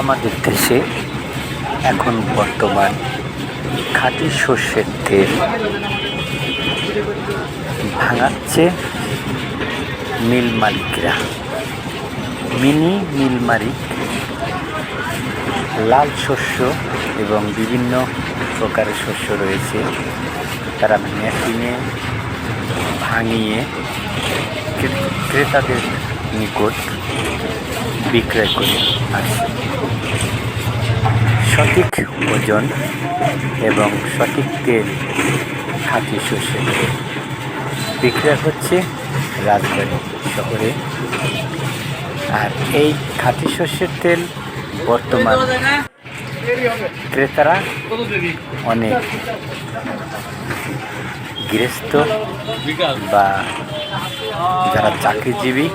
আমাদের দেশে এখন বর্তমান খাঁটি সর্ষের তেল ভাঙাচ্ছে মিল মালিকরা। মিনি মিল মালিক, লাল শস্য এবং বিভিন্ন প্রকারের শস্য রয়েছে। তারা মেশিনে ভাঙিয়ে ক্রেতাদের নিকট বিক্রয় করে। আসছে সঠিক ওজন এবং সঠিক তেল খাঁটি শস্যের তেল বিক্রয় হচ্ছে রাজবাড়ী শহরে। আর এই খাঁটি শস্যের তেল বর্তমান ক্রেতারা অনেক গৃহস্থ বা যারা চাকরিজীবী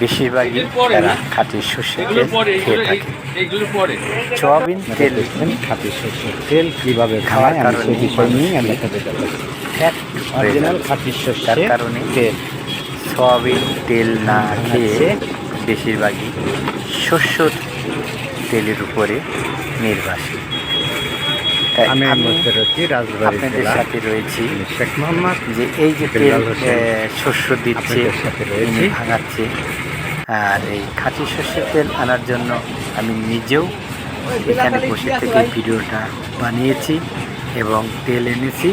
বেশিরভাগই তারা খাঁটি শস্যের তেল খেয়ে থাকে। সয়াবিন তেল খাঁটি শস্যের তেল কীভাবে খাওয়ার খাওয়ায় আমি কারণে সেই বিষয় নিয়ে আমি আপনাদের ফ্যাট অরিজিনাল খাঁটি তার শস্যের কারণে তেল। সয়াবিন তেল না খেয়ে বেশিরভাগই শস্যর তেলের উপরে নির্ভরশীল। আমি আপনাদের সাথে রয়েছি শেখ মোহাম্মদ যে এই যে তেল শস্য দিচ্ছে আপনাদের সাথে রয়েছি। ভাঙাচ্ছে আর এই খাঁটি শস্যের তেল আনার জন্য আমি নিজেও এখানে বসে থেকে ভিডিওটা বানিয়েছি এবং তেল এনেছি।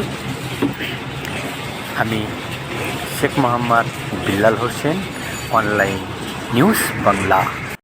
আমি শেখ মোহাম্মদ বিল্লাল হোসেন, অনলাইন নিউজ বাংলা।